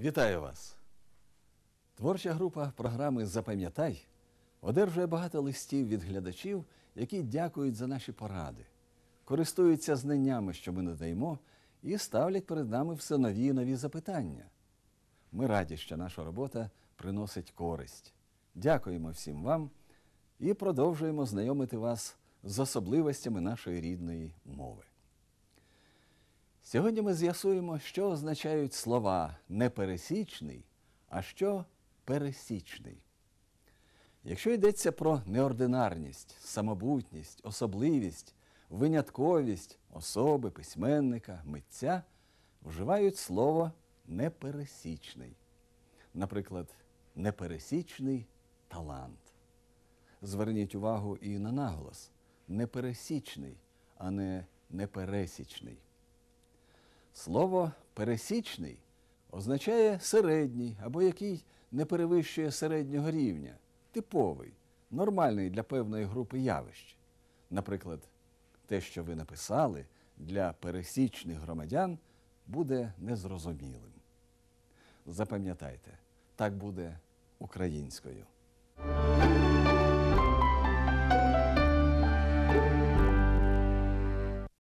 Вітаю вас! Творча група програми Запам'ятай одержує багато листів від глядачів, які дякують за наші поради, користуються знаннями, що ми надаємо, і ставлять перед нами все нові і нові запитання. Ми раді, що наша робота приносить користь. Дякуємо всім вам і продовжуємо знайомити вас з особливостями нашої рідної мови. Сьогодні ми з'ясуємо, що означають слова непересічний, а що пересічний. Якщо йдеться про неординарність, самобутність, особливість, винятковість особи, письменника, митця, вживають слово непересічний. Наприклад, непересічний талант. Зверніть увагу і на наголос непересічний, а не непересічний. Слово пересічний означає середній або який не перевищує середнього рівня, типовий, нормальний для певної групи явищ. Наприклад, те, що ви написали для пересічних громадян, буде незрозумілим. Запам'ятайте, так буде українською.